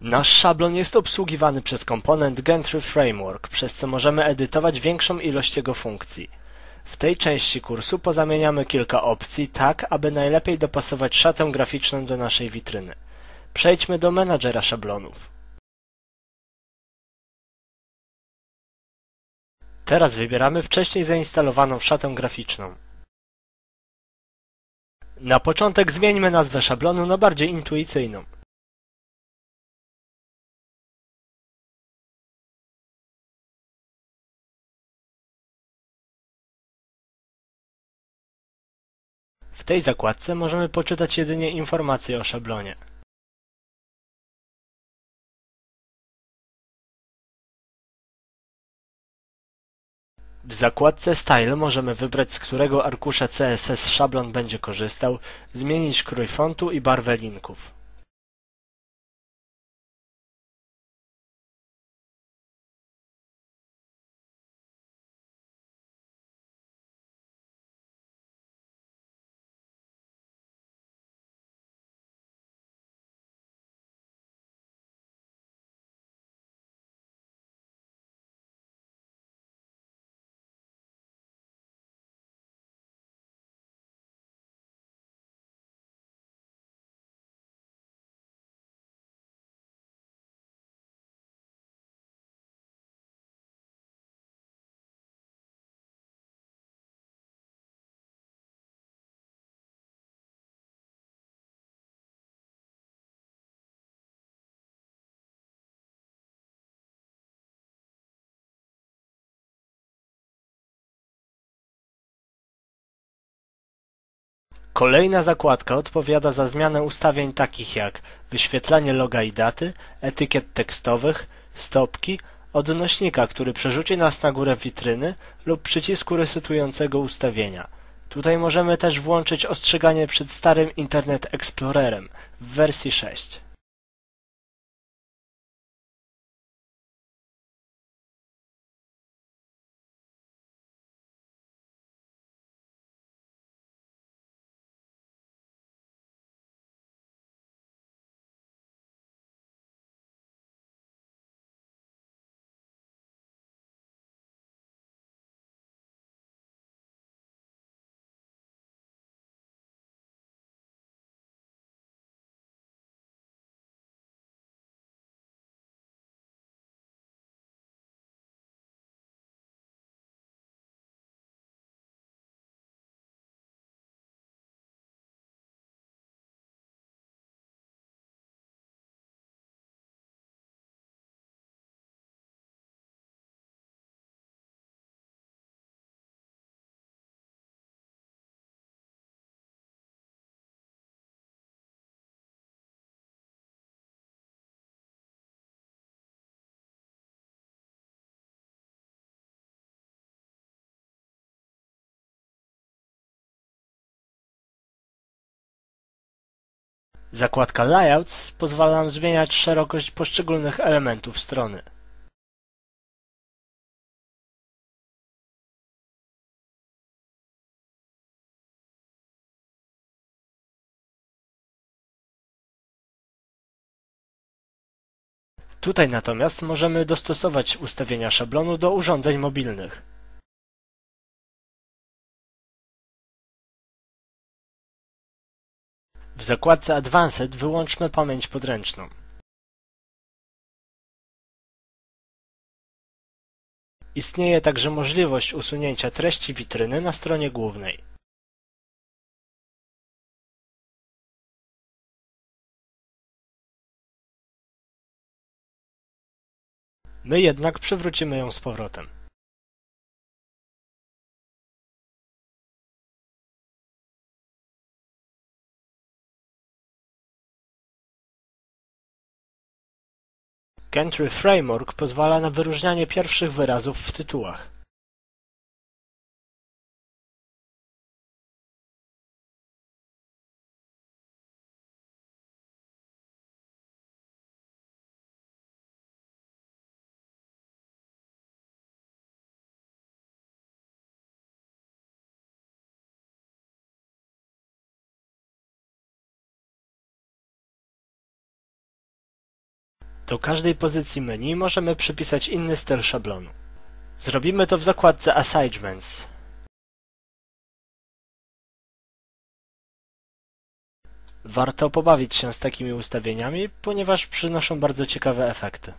Nasz szablon jest obsługiwany przez komponent Gentry Framework, przez co możemy edytować większą ilość jego funkcji. W tej części kursu pozamieniamy kilka opcji tak, aby najlepiej dopasować szatę graficzną do naszej witryny. Przejdźmy do menadżera szablonów. Teraz wybieramy wcześniej zainstalowaną szatę graficzną. Na początek zmieńmy nazwę szablonu na bardziej intuicyjną. W tej zakładce możemy poczytać jedynie informacje o szablonie. W zakładce Style możemy wybrać z którego arkusza CSS szablon będzie korzystał, zmienić krój fontu i barwę linków. Kolejna zakładka odpowiada za zmianę ustawień takich jak wyświetlanie loga i daty, etykiet tekstowych, stopki, odnośnika, który przerzuci nas na górę witryny lub przycisku resetującego ustawienia. Tutaj możemy też włączyć ostrzeganie przed starym Internet Explorerem w wersji 6. Zakładka Layouts pozwala nam zmieniać szerokość poszczególnych elementów strony. Tutaj natomiast możemy dostosować ustawienia szablonu do urządzeń mobilnych. W zakładce Advanced wyłączmy pamięć podręczną. Istnieje także możliwość usunięcia treści witryny na stronie głównej. My jednak przywrócimy ją z powrotem. Gentry Framework pozwala na wyróżnianie pierwszych wyrazów w tytułach. Do każdej pozycji menu możemy przypisać inny styl szablonu. Zrobimy to w zakładce Assignments. Warto pobawić się z takimi ustawieniami, ponieważ przynoszą bardzo ciekawe efekty.